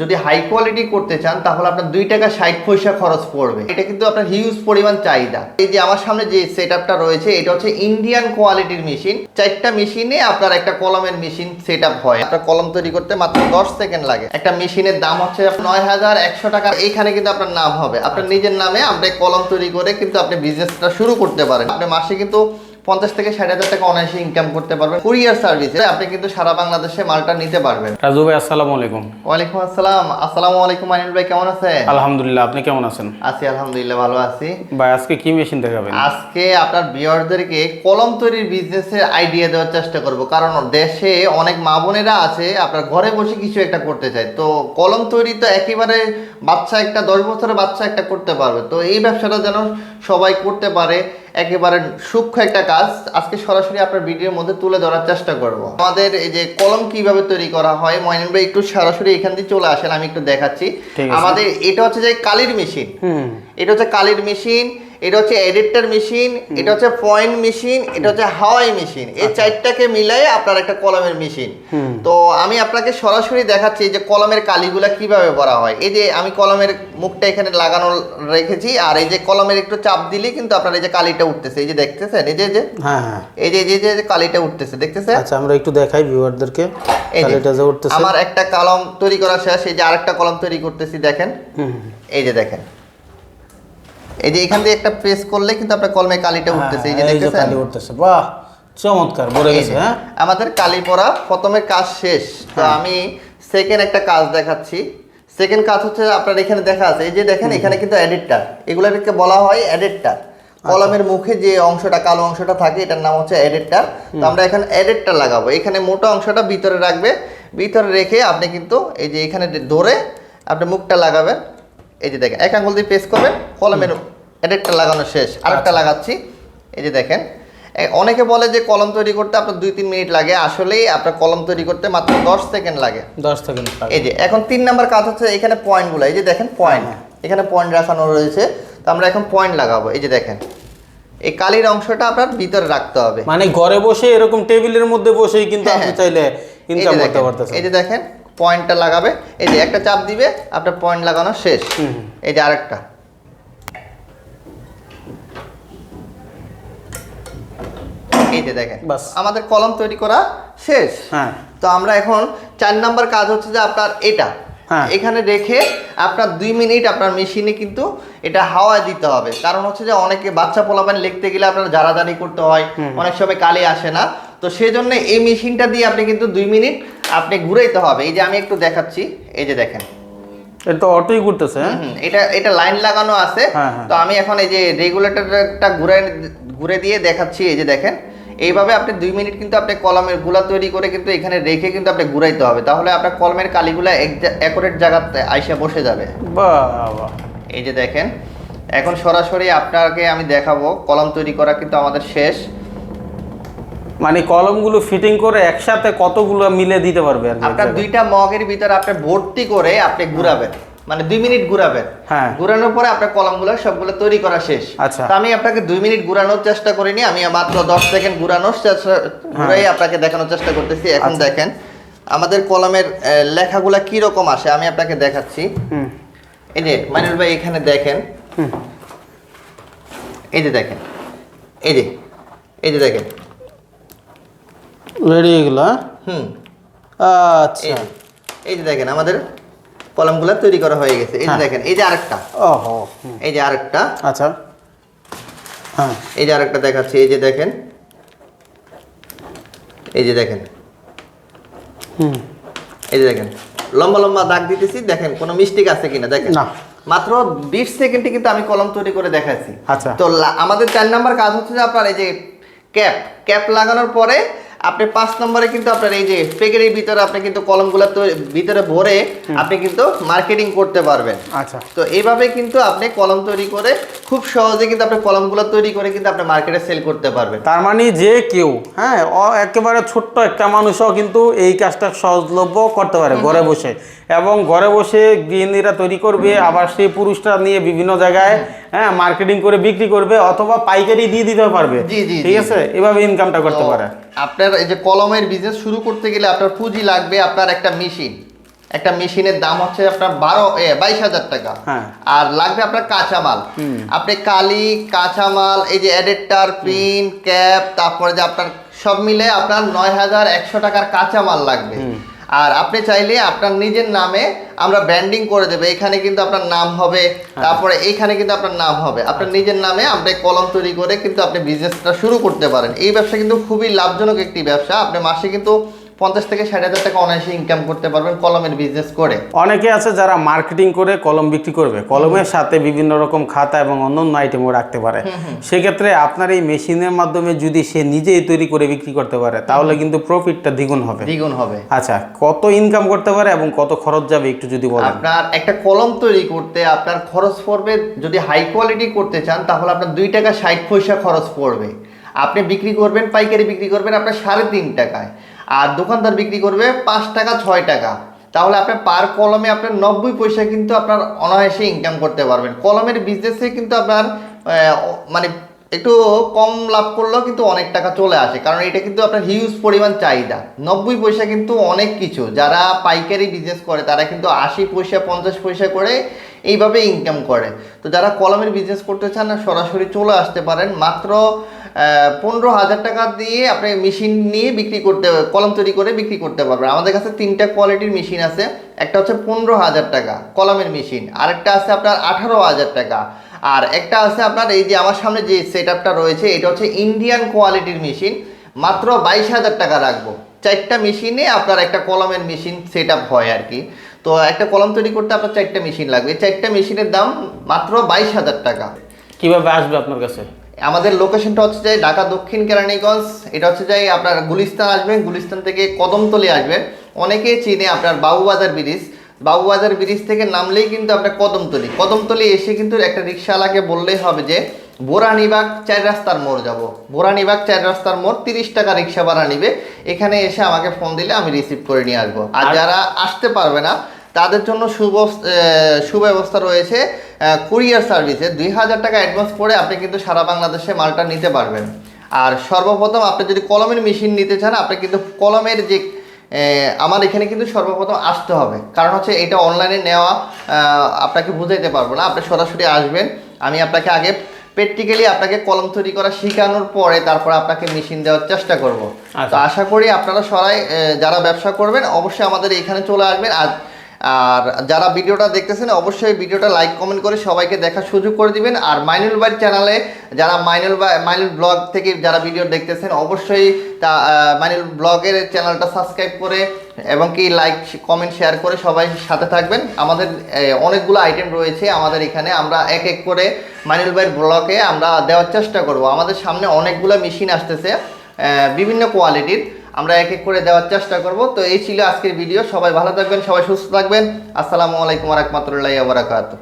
যদি high quality করতে চান, তাহলে আপনার দুই টাকা ষাট পয়সা খরচ পড়বে। এটা কিন্তু আপনার হিউজ পরিমাণ চাহিদা। এই যে আমার সামনে যে সেট আপটা রয়েছে, এটা হচ্ছে ইন্ডিয়ান কোয়ালিটির মেশিন চারটা মেশিনে আপনার একটা কলমের মেশিন সেট হয়। আপনার কলম তৈরি করতে মাত্র দশ সেকেন্ড লাগে। একটা মেশিনের দাম হচ্ছে নয় হাজার একশো টাকা। এখানে কিন্তু আপনার নাম হবে। আপনার নিজের নামে আপনি কলম তৈরি করে কিন্তু আপনি বিজনেসটা শুরু করতে পারেন। আপনি মাসে কিন্তু পঞ্চাশ থেকে ষাট হাজার টাকা অনায়াসে ইনকাম করতে পারবেন। কুরিয়ার সার্ভিসে আপনি কিন্তু সারা বাংলাদেশে মালটা নিতে পারবেন। রাজু ভাই আসসালামু আলাইকুম। ওয়ালাইকুম আসসালাম। আসসালামু আলাইকুম আনিল ভাই কেমন আছেন? আলহামদুলিল্লাহ আপনি কেমন আছেন? আছি আলহামদুলিল্লাহ ভালো আছি। ভাই আজকে কি মেশিন দেখাবেন? আজকে আপনার বিয়ারদেরকে কলম তৈরির বিজনেসের আইডিয়া দেওয়ার চেষ্টা করব। কারণ দেশে অনেক মা বোনেরা আছে আপনার ঘরে বসে কিছু একটা করতে চায়। তো কলম তৈরি তো একেবারে বাচ্চা একটা দশ বছরের বাচ্চা একটা করতে পারবে। তো এই ব্যবসাটা যেন সবাই করতে পারে। একেবারে সূক্ষ্ম একটা কাজ। আজকে সরাসরি আপনার ভিডিওর মধ্যে তুলে ধরার চেষ্টা করব। আমাদের এই যে কলম কীভাবে তৈরি করা হয় ময়নিন ভাই একটু সরাসরি এখান দিয়ে চলে আসেন আমি একটু দেখাচ্ছি। আমাদের এটা হচ্ছে যে কালির মেশিন। হুম। এটা হচ্ছে কালির মেশিন। এটা হচ্ছে এডিটর মেশিন এটা হচ্ছে পয়েন্ট মেশিন এটা হচ্ছে হাওয়াই মেশিন। এই চারটাকে মিলাই আপনার একটা কলমের মেশিন। তো আমি আপনাকে সরাসরি দেখাচ্ছি যে কলমের কালিগুলা কীভাবে করা হয়। এই যে আমি কলমের মুখটা এখানে লাগানো রেখেছি আর এই যে কলমের একটু চাপ দিলে কিন্তু আপনার এই যে কালিটা উঠতেছে। এই যে দেখতেছেন? এই যে যে? হ্যাঁ হ্যাঁ। এই যে যে যে কালিটা উঠতেছে দেখতেছেন? আচ্ছা আমরা একটু দেখাই ভিউয়ারদেরকে। এই যে এটা যে উঠতেছে। আমার একটা কলম তৈরি করা শেষ এই যে আরেকটা কলম তৈরি করতেছি দেখেন। এই যে দেখেন। এই যে এখান দিয়ে একটা প্রেস করলে কিন্তু আপনার কলমে কালিটা উঠতেছে এই যে হ্যাঁ, দেখতেছেন? কালি উঠতেছে বাহ চমৎকার এই গেছে হ্যাঁ? আমাদের কালি পড়া প্রথমে কাজ শেষ। তো হ্যাঁ। আমি সেকেন্ড একটা কাজ দেখাচ্ছি। সেকেন্ড কাজ হচ্ছে আপনার এখানে দেখা আছে এই যে দেখেন এখানে কিন্তু এডিটর এগুলোকে বলা হয় এডিটর আচ্ছা। কলমের মুখে যে অংশটা কালো অংশটা থাকে এটার নাম হচ্ছে এডিটর তো আমরা এখানে এডিটর লাগাবো। এখানে মোটা অংশটা ভিতরে রাখবে। ভিতরে রেখে আপনি কিন্তু এই যে এখানে ধরে আপনি মুখটা লাগাবেন। এই যে দেখেন এক আঙ্গুল দিয়ে পেস্ট করবেন কলমের একটা লাগানো শেষ। আচ্ছা। আরেকটা লাগাচ্ছি। এই যে দেখেন অনেকে বলে যে কলম তৈরি করতে আপনার দুই তিন মিনিট লাগে। আসলেই আপনার কলম তৈরি করতে মাত্র দশ সেকেন্ড লাগে। দশ সেকেন্ড এই যে এখন তিন নাম্বার কাজ হচ্ছে এখানে পয়েন্টগুলো এই যে দেখেন পয়েন্ট হ্যাঁ। এখানে পয়েন্ট রাখানো রয়েছে। তো আমরা এখন পয়েন্ট লাগাবো। এই যে দেখেন এই কালির অংশটা আপনার ভিতরে রাখতে হবে। মানে ঘরে বসে এরকম টেবিলের মধ্যে বসেই কিন্তু হ্যাঁ, আপনি হ্যাঁ। চাইলে এই ইনকাম করতে পারতেছেন। এই যে দেখেন পয়েন্টটা লাগাবে। এই যে একটা চাপ দিবে আপনার পয়েন্ট লাগানো শেষ। এই যে আরেকটা। এই যে দেখেন আমাদের কলম তৈরি করা শেষ। হ্যাঁ। তো আমরা এখন চার নাম্বার কাজ হচ্ছে যে আপনার এটা। হ্যাঁ। এখানে রেখে আপনার দুই মিনিট আপনার মেশিনে কিন্তু এটা হাওয়ায় দিতে হবে। কারণ হচ্ছে যে অনেকে বাচ্চা পোলাপান লিখতে গেলে আপনার জারাজারি করতে হয়। অনেক সময় কালি আসে না। তো সেই জন্য এই মেশিনটা দিয়ে আপনি কিন্তু দুই মিনিট আপনি ঘুরাইতে হবে। এই যে আমি একটু দেখাচ্ছি। এই যে দেখেন। এটা তো অটোই ঘুরতেছে হ্যাঁ? এটা এটা লাইন লাগানো আছে। হ্যাঁ, হ্যাঁ। তো আমি এখন এই যে রেগুলেটরটা ঘুরে ঘুরে দিয়ে দেখাচ্ছি। এই যে দেখেন। এইভাবে আপনি দুই মিনিট কিন্তু আপনি কলমেরগুলা তৈরি করে কিন্তু এখানে রেখে কিন্তু আপনি ঘুরাইতে হবে। তাহলে আপনার কলমের কালিগুলা একরেট জায়গাতে আইসা বসে যাবে। এই যে দেখেন। এখন সরাসরি আপনাকে আমি দেখাবো। কলম তৈরি করা কিন্তু আমাদের শেষ। মানে কলমগুলো ফিটিং করে একসাথে কতগুলো মিলে দিতে পারবে আপনার দুইটা মগের ভিতরে আপনি ভর্তি করে আপনি ঘুরাবেন। মানে দুই মিনিট ঘুরাবেন। হ্যাঁ। ঘুরানোর পরে আপনার কলমগুলো সবগুলো তৈরি করা শেষ। আচ্ছা। তো আমি আপনাকে দুই মিনিট ঘুরানোর চেষ্টা করিনি আমি মাত্র দশ সেকেন্ড ঘুরানোর চেষ্টা ঘুরাই আপনাকে দেখানোর চেষ্টা করতেছি। এখন আচ্ছা। দেখেন আমাদের কলমের লেখাগুলা কি রকম আসে আমি আপনাকে দেখাচ্ছি। হুম। এই যে মানুষ ভাই এখানে দেখেন। এই যে দেখেন এই যে এই যে দেখেন। রেডি এগুলো? হুম। আচ্ছা। এই যে দেখেন আমাদের কলমগুলা তৈরি করা হয়ে গেছে। এই যে হ্যাঁ। দেখেন এই যে আরেকটা। ওহো এই যে আরেকটা। আচ্ছা। হ্যাঁ। এই যে আরেকটা দেখাচ্ছি এই যে দেখেন। এই যে দেখেন। হুম। এই যে দেখেন লম্বা লম্বা দাগ দিতেছি দেখেন কোনো মিস্টেক আছে কিনা দেখেন। না। মাত্র বিশ সেকেন্ডে কিন্তু আমি কলম তৈরি করে দেখাচ্ছি আচ্ছা। তো আমাদের চার নাম্বার কাজ হচ্ছে যে আপনার এই যে ক্যাপ ক্যাপ লাগানোর পরে আপনি পাঁচ নম্বরে কিন্তু আপনার এই যে প্যাকেটের ভিতরে আপনি কিন্তু কলমগুলো তৈ- ভিতরে ভরে আপনি কিন্তু মার্কেটিং করতে পারবেন। আচ্ছা। তো এইভাবে কিন্তু আপনি কলম তৈরি করে খুব সহজে কিন্তু আপনি কলমগুলো তৈরি করে কিন্তু আপনি মার্কেটে সেল করতে পারবেন। তার মানে যে কেউ হ্যাঁ একেবারে ছোট্ট একটা মানুষও কিন্তু এই কাজটা সহজলভ্য করতে পারে ঘরে বসে। এবং ঘরে বসে গৃহিণীরা তৈরি করবে আবার সেই পুরুষটা নিয়ে বিভিন্ন জায়গায় হ্যাঁ মার্কেটিং করে বিক্রি করবে অথবা পাইকারি দিয়ে দিতে পারবে। জি, জি, ঠিক আছে? এভাবে ইনকামটা করতে পারে। আপনার এই যে কলমের বিজনেস শুরু করতে গেলে আপনার পুঁজি লাগবে আপনার একটা মেশিন একটা মেশিনের দাম হচ্ছে আপনার বারো এ বাইশ হাজার টাকা। হ্যাঁ। আর লাগবে আপনার কাঁচামাল। আপনি কালি কাঁচামাল এই যে অ্যাডেক্টার পিন ক্যাপ তারপরে যে আপনার সব মিলে আপনার নয় হাজার একশো টাকার কাঁচামাল লাগবে। আর আপনি চাইলে আপনার নিজের নামে আমরা ব্যান্ডিং করে দেবে। এখানে কিন্তু আপনার নাম হবে তারপরে এখানে কিন্তু আপনার নাম হবে। আপনার নিজের নামে আপনি কলম তৈরি করে কিন্তু আপনি বিজনেসটা শুরু করতে পারেন। এই ব্যবসা কিন্তু খুবই লাভজনক একটি ব্যবসা। আপনি মাসে কিন্তু পঞ্চাশ থেকে ষাট হাজার টাকা অনায়াসে ইনকাম করতে পারবেন কলমের বিজনেস করে। অনেকে আছে যারা মার্কেটিং করে কলম বিক্রি করবে। কলমের সাথে বিভিন্ন রকম খাতা এবং অন্যান্য আইটেমও রাখতে পারে। সেক্ষেত্রে আপনার এই মেশিনের মাধ্যমে যদি সে নিজেই তৈরি করে বিক্রি করতে পারে তাহলে কিন্তু প্রফিটটা দ্বিগুণ হবে। দ্বিগুণ হবে। আচ্ছা কত ইনকাম করতে পারে এবং কত খরচ যাবে একটু যদি বলেন। আপনার একটা কলম তৈরি করতে আপনার খরচ পড়বে যদি হাই কোয়ালিটি করতে চান তাহলে আপনার দুই টাকা ষাট পয়সা খরচ পড়বে। আপনি বিক্রি করবেন পাইকারি বিক্রি করবেন আপনার সাড়ে তিন টাকায়। আর দোকানদার বিক্রি করবে পাঁচ টাকা, ছয় টাকা। তাহলে আপনি পার কলমে আপনার নব্বই পয়সা কিন্তু আপনার অনায়াসে ইনকাম করতে পারবেন। কলমের বিজনেসে কিন্তু আপনার মানে একটু কম লাভ করলেও কিন্তু অনেক টাকা চলে আসে। কারণ এটা কিন্তু আপনার হিউজ পরিমাণ চাহিদা। নব্বই পয়সা কিন্তু অনেক কিছু। যারা পাইকারি বিজনেস করে, তারা কিন্তু আশি পয়সা, পঞ্চাশ পয়সা করে এইভাবে ইনকাম করে। তো যারা কলমের বিজনেস করতে চান, সরাসরি চলে আসতে পারেন। মাত্র পনেরো হাজার টাকা দিয়ে আপনি মেশিন নিয়ে বিক্রি করতে, কলম তৈরি করে বিক্রি করতে পারবেন। আমাদের কাছে তিনটা কোয়ালিটির মেশিন আছে। একটা হচ্ছে পনেরো হাজার টাকা, কলমের মেশিন আরেকটা আছে আপনার আঠারো হাজার টাকা। আর একটা আছে আপনার এই যে আমার সামনে যে সেট রয়েছে, এটা হচ্ছে ইন্ডিয়ান কোয়ালিটির মেশিন মাত্র বাইশ হাজার টাকা রাখব। চারটা মেশিনে আপনার একটা কলমের মেশিন সেট হয় আর কি। তো একটা কলম তৈরি করতে আপনার চারটা মেশিন লাগবে। চারটা মেশিনের দাম মাত্র বাইশ হাজার টাকা। কীভাবে আসবে আপনার কাছে? আমাদের লোকেশনটা হচ্ছে যে ঢাকা দক্ষিণ কেরানীগঞ্জ। এটা হচ্ছে যে আপনার গুলিস্তান আসবেন গুলিস্তান থেকে কদমতলি আসবেন। অনেকেই চিনে আপনার বাবুবাজার ব্রিজ। বাবুবাজার ব্রিজ থেকে নামলেই কিন্তু আপনার কদমতলি। কদমতলি এসে কিন্তু একটা রিক্সাওয়ালাকে বললেই হবে যে বোরানিবাগ চার রাস্তার মোড় যাব। বোরানিবাগ চার রাস্তার মোড় তিরিশ টাকা রিক্সা ভাড়া নিবে। এখানে এসে আমাকে ফোন দিলে আমি রিসিভ করে নিয়ে আসব। আর যারা আসতে পারবে না তাদের জন্য সুব্যবস্থা সুব্যবস্থা রয়েছে কুরিয়ার সার্ভিসে। দুই হাজার টাকা অ্যাডভান্স করে আপনি কিন্তু সারা বাংলাদেশে মালটা নিতে পারবেন। আর সর্বপ্রথম আপনি যদি কলমের মেশিন নিতে চান আপনি কিন্তু কলমের যে আমার এখানে কিন্তু সর্বপ্রথম আসতে হবে। কারণ হচ্ছে এটা অনলাইনে নেওয়া আপনাকে বুঝাইতে পারব না। আপনি সরাসরি আসবেন। আমি আপনাকে আগে প্র্যাকটিক্যালি আপনাকে কলম তৈরি করা শেখানোর পরে তারপর আপনাকে মেশিন দেওয়ার চেষ্টা করব। আচ্ছা। তো আশা করি আপনারা সবাই যারা ব্যবসা করবেন অবশ্যই আমাদের এখানে চলে আসবেন। আর আর যারা ভিডিওটা দেখতেছেন, অবশ্যই ভিডিওটা লাইক কমেন্ট করে সবাইকে দেখার সুযোগ করে দিবেন। আর মাইনুল ভাই চ্যানেলে যারা মাইনুল ভাই, মাইনুল ব্লগ থেকে যারা ভিডিও দেখতেছেন, অবশ্যই তা মাইনুল ব্লগের চ্যানেলটা সাবস্ক্রাইব করে এবং কি লাইক কমেন্ট শেয়ার করে সবাই সাথে থাকবেন। আমাদের অনেকগুলো আইটেম রয়েছে আমাদের এখানে। আমরা এক এক করে মাইনুল ভাইয়ের ব্লগে আমরা দেওয়ার চেষ্টা করব। আমাদের সামনে অনেকগুলো মেশিন আসতেছে বিভিন্ন কোয়ালিটির আমরা এক এক করে দেওয়ার চেষ্টা করব। তো এই ছিল আজকের ভিডিও সবাই ভালো থাকবেন, সবাই সুস্থ থাকবেন। আসসালামু আলাইকুম রহমতুল্লাহ বারাকাতু